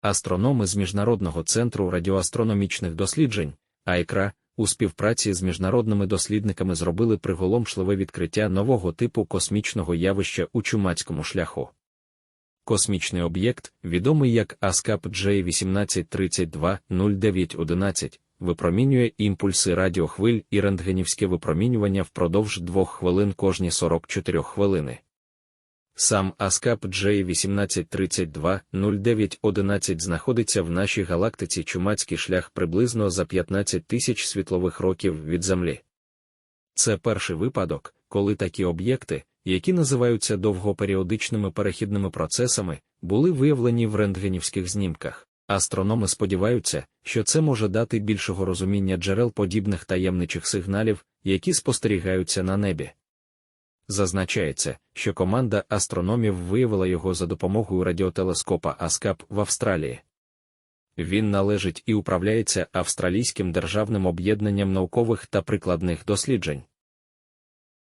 Астрономи з Міжнародного центру радіоастрономічних досліджень, АЕКРА, у співпраці з міжнародними дослідниками зробили приголомшливе відкриття нового типу космічного явища у чумацькому шляху. Космічний об'єкт, відомий як ASCAP J1832-0911, випромінює імпульси радіохвиль і рентгенівське випромінювання впродовж двох хвилин кожні 44 хвилини. Сам ASCAP J1832-0911 знаходиться в нашій галактиці чумацький шлях приблизно за 15 тисяч світлових років від Землі. Це перший випадок, коли такі об'єкти, які називаються довгоперіодичними перехідними процесами, були виявлені в рентгенівських знімках. Астрономи сподіваються, що це може дати більшого розуміння джерел подібних таємничих сигналів, які спостерігаються на небі. Зазначається, що команда астрономів виявила його за допомогою радіотелескопа Аскап в Австралії. Він належить і управляється Австралійським державним об'єднанням наукових та прикладних досліджень.